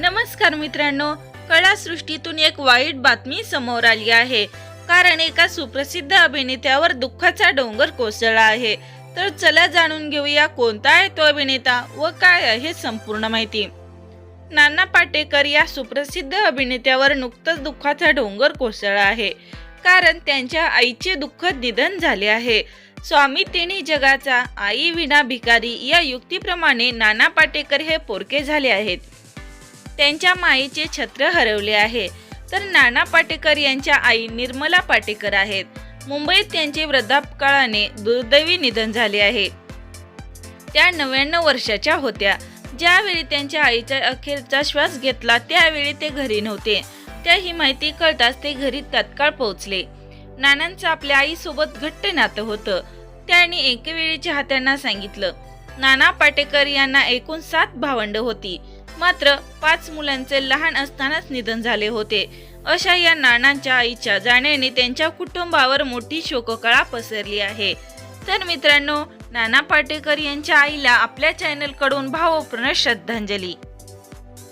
नमस्कार मित्रांनो कलासृष्टीतून एक वाईट बातमी समोर आली आहे. कारण एका सुप्रसिद्ध अभिनेत्यावर दुःखाचा डोंगर कोसळला आहे. तर चला जाणून घेऊया कोणता आहे तो अभिनेता व काय आहे संपूर्ण माहिती. नाना पाटेकर या सुप्रसिद्ध अभिनेत्यावर नुकतंच दुःखाचा डोंगर कोसळला आहे. कारण त्यांच्या आईचे दुःखद निधन झाले आहे. स्वामी तिन्ही जगाचा आई विना भिकारी या युक्तीप्रमाणे नाना पाटेकर हे पोरके झाले आहेत. त्यांच्या माईचे छत्र हरवले आहे. तर नाना पाटेकर यांच्या आई निर्मला पाटेकर आहेत. मुंबईत त्यांचे वृद्धापकाळाने दुर्दैवी निधन झाले आहे. त्या नव्याण्णव वर्षाच्या होत्या. ज्यावेळी त्यांच्या आईचा अखेरचा श्वास घेतला त्यावेळी ते घरी नव्हते. त्या ही माहिती कळताच ते घरी तत्काळ पोहोचले. नानांचं आपल्या आईसोबत घट्ट नातं होतं. त्यांनी एकेवेळी चाहत्यांना सांगितलं नाना पाटेकर यांना एकूण सात भावंड होती. मात्र पाच मुलांचे लहान असतानाच निधन झाले होते. अशा या नानांच्या आईच्या जाण्याने त्यांच्या कुटुंबावर मोठी शोककळा पसरली आहे. तर मित्रांनो नाना पाटेकर यांच्या आईला आपल्या चॅनलकडून भावपूर्ण श्रद्धांजली.